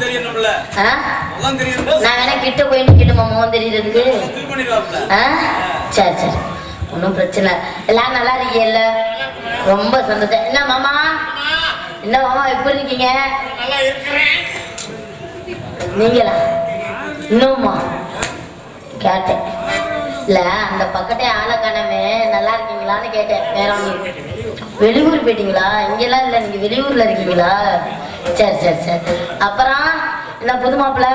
தெரியணும் நான் வேணா கிட்ட போய் நிக்கட்டுமா முகம் தெரியறதுக்கு? சரி சரி. ஒன்றும் பிரச்சனை. எல்லாம் நல்லா இருக்கீங்கல்ல? ரொம்ப சந்தோஷம். என்ன மாமா? என்ன மாமா எப்படி இருக்கீங்க? நீங்களா? இன்னும்மா? கேட்டேன். இல்ல அந்த பக்கத்தே ஆளை காணாமே. நல்லா இருக்கீங்களான்னு கேட்டேன். வேற வெளியூர் போயிட்டீங்களா? இங்கெல்லாம் இல்லை நீங்க வெளியூர்ல இருக்கீங்களா? சரி சரி சரி. அப்புறம் என்ன புது மாப்பிள்ள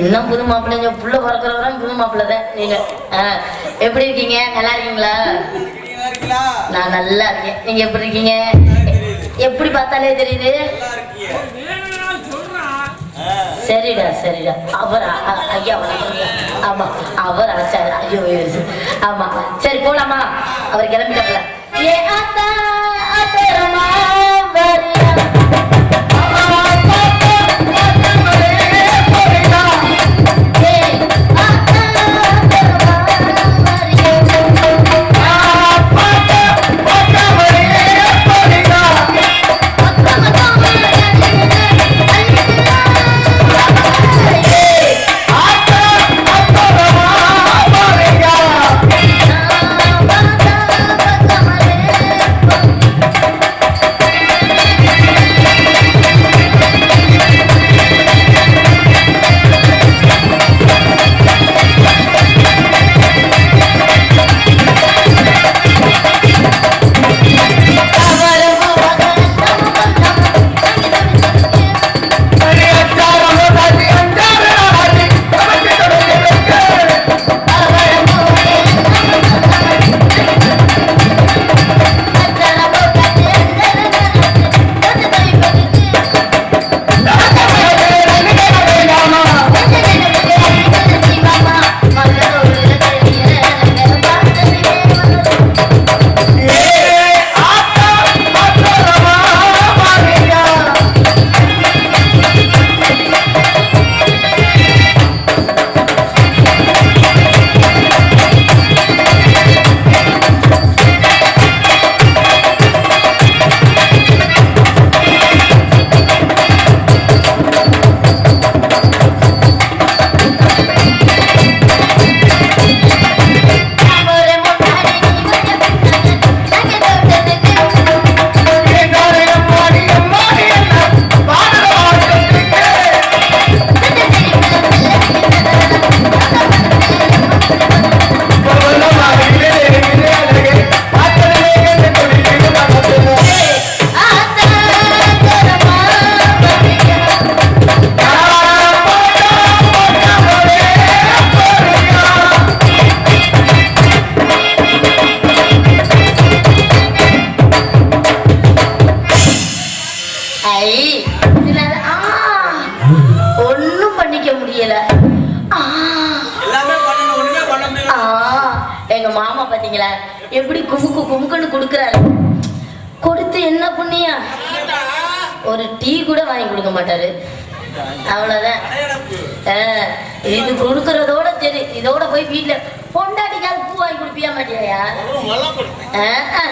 இன்னும் புது மாப்பிள்ளைங்க புள்ள பிறக்கிறவரும் புது மாப்பிள்ளை தான் நீங்கள் ஆ, எப்படி இருக்கீங்க? நல்லா இருக்கீங்களா? நான் நல்லா இருக்கேன். நீங்க எப்படி இருக்கீங்க? எப்படி பார்த்தாலே தெரியுது? சரிடா சரிடா. அவர் ஐயா வணக்கங்க. ஆமா அவர் சார். ஐயோ ஐயோ. ஆமா. சரி போலாமா? அவர் கிளம்பிட்டாப்ல. ஏ ஆத்தா! குமுக்கு குமுக்குன்னு கொடுக்குறாரு. கொடுத்து என்ன புண்ணியம்? ஒரு டீ கூட வாங்கி கொடுக்க மாட்டாரு. ஆ, இது கொடுக்கறதோட சரி இதோட போய் வீட்டுல பொண்டாட்டிக்காவது பூ வாங்கி கொடுப்பியா மாட்டியா ஒரு மலம் கொடுப்பேன் ஆ, ஆ.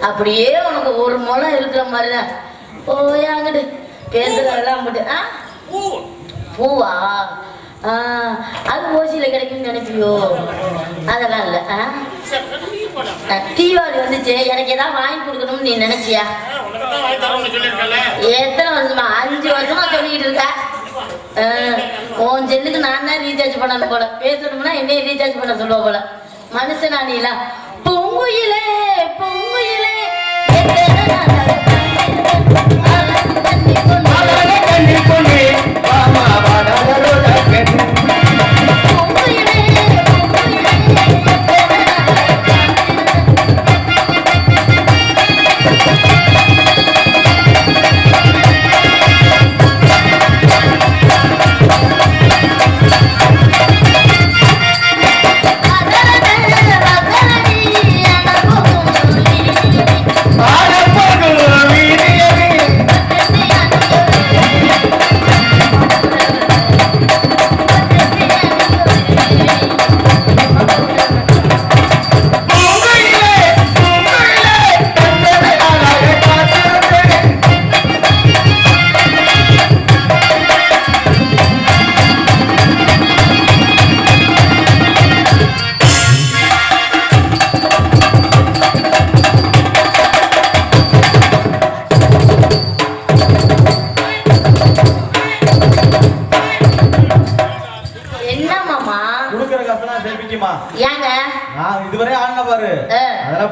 அப்படியே உனக்கு ஒரு முளம் இருக்கிற மாதிரிதான். போய் அங்கிட்டு பேசுறதெல்லாம் போட்டு ஆ? பூவா? அது ஓசியில் கிடைக்கும்னு நினைப்பியோ? அதெல்லாம் இல்லை. ஆ? தீபாவளி வந்துச்சு. எனக்கு ஏதாவது வாங்கி கொடுக்கணும்னு நீ நினைச்சியா? எத்தனை வருஷமா? அஞ்சு வருஷமா சொல்லிக்கிட்டு இருக்க. ஆ, உன் செல்லுக்கு நான் தான் ரீசார்ஜ் பண்ணணும் போல. பேசணும்னா என்னைய ரீசார்ஜ் பண்ண சொல்லுவ போல. மனுஷனா நீலா. பொங்குயிலே பொங்குயிலே.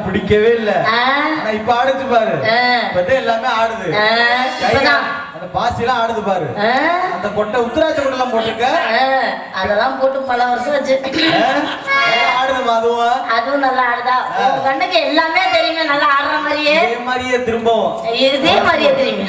பிடிக்கவே இல்ல. ஆனா இப்ப ஆடுச்சு பாரு. இப்பதான் எல்லாமே ஆடுது. அந்த பாசி எல்லாம் ஆடுது பாரு. அந்த கொட்டை உத்தராட்ச கொட்டை எல்லாம் போட்டிருக்க அதெல்லாம் போட்டு பல வருஷம் ஆச்சு. ஆ? நல்லா ஆடுதுமா அதுவும் அதுவும் நல்லா ஆடுதா? கண்ணுக்கு எல்லாமே தெரியுமே நல்லா ஆடுற மாதிரியே. இதே மாதிரியே திரும்பவும். இதே மாதிரியே தெரியுமே.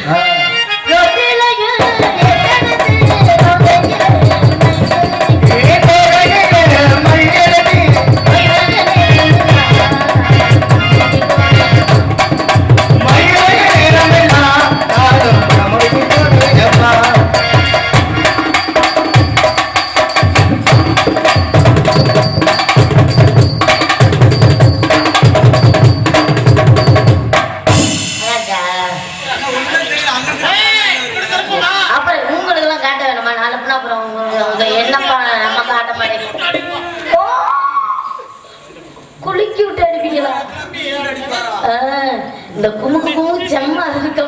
இந்த குமுகமும் குமுக்கு செம்ம இருக்க